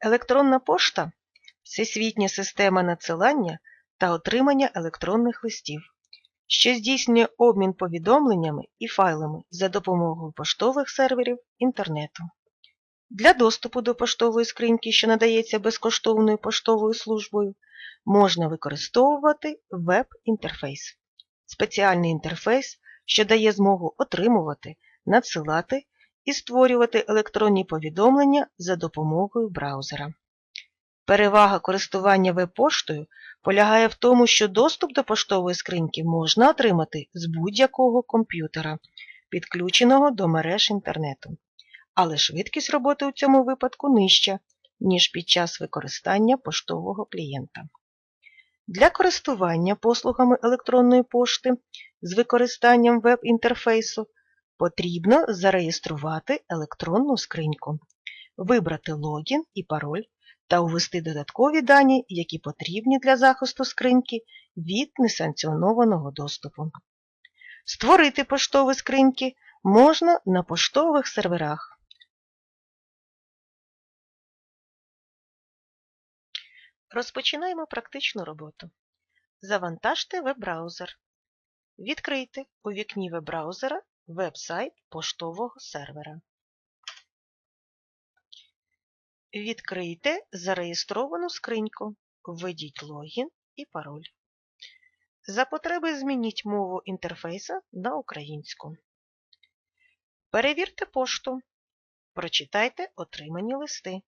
Електронна пошта всесвітня система надсилання та отримання електронних листів, що здійснює обмін повідомленнями і файлами за допомогою поштових серверів інтернету. Для доступу до поштової скриньки, що надається безкоштовною поштовою службою, можна використовувати веб-інтерфейс. Спеціальний інтерфейс, що дає змогу отримувати, надсилати і створювати електронні повідомлення за допомогою браузера. Перевага користування веб-поштою полягає в тому, що доступ до поштової скриньки можна отримати з будь-якого комп'ютера, підключеного до мереж інтернету. Але швидкість роботи у цьому випадку нижча, ніж під час використання поштового клієнта. Для користування послугами електронної пошти з використанням веб-інтерфейсу потрібно зареєструвати електронну скриньку, вибрати логін і пароль та ввести додаткові дані, які потрібні для захисту скриньки від несанкціонованого доступу. Створити поштові скриньки можна на поштових серверах. Розпочинаємо практичну роботу. Завантажте веб-браузер. Відкрийте у вікні веб-браузера веб-сайт поштового сервера. Відкрийте зареєстровану скриньку. Введіть логін і пароль. За потреби змініть мову інтерфейса на українську. Перевірте пошту. Прочитайте отримані листи.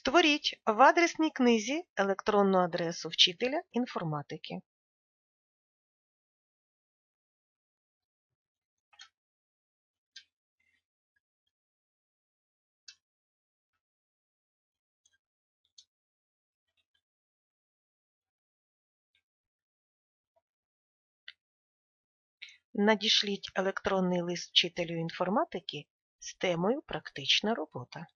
Створіть в адресній книзі електронну адресу вчителя інформатики. Надішліть електронний лист вчителю інформатики з темою Практична робота.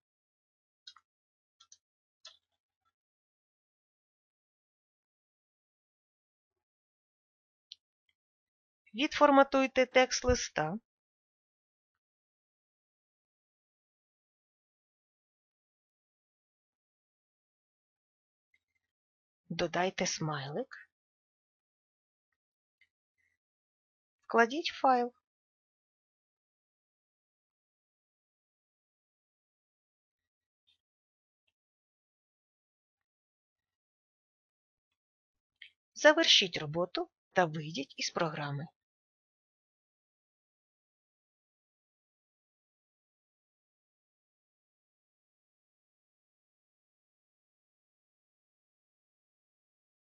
Відформатуйте текст листа. Додайте смайлик. Вкладіть файл. Завершіть роботу та вийдіть із програми.